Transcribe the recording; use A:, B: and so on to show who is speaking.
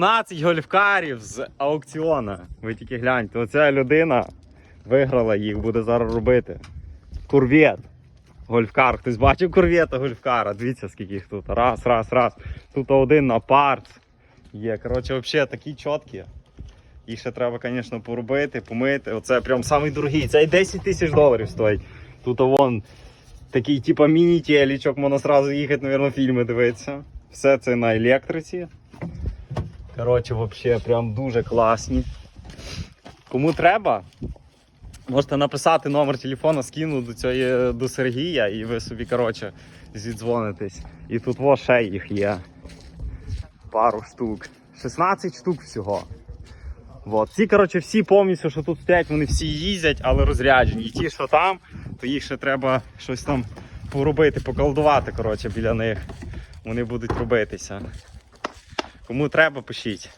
A: 15 гольфкарів з аукціона. Ви тільки гляньте, оця людина виграла їх, буде зараз робити. Курвет. Гольфкар. Хтось бачив курвета гольфкара? Дивіться, скільки їх тут. Раз, раз, раз. Тут один на парт. Є. Коротше, взагалі такі чіткі. Їх ще треба, звісно, поробити, помити. Оце прям самий дорогий. Це і 10 тисяч доларів стоїть. Тут вон такий, типа міні-телічок, можна одразу їхати, мабуть, фільми дивитися. Все це на електриці. Коротше, взагалі, прям дуже класні. Кому треба, можете написати номер телефона, скину до цієї до Сергія, і ви собі, коротше, зідзвонитесь. І тут во ще їх є. Пару штук. 16 штук всього. Вот. Ці, коротше, всі повністю, що тут стоять, вони всі їздять, але розряджені. І ті, що там, то їх ще треба щось там поробити, поколдувати, коротше, біля них. Вони будуть робитися. Кому треба, пишіть.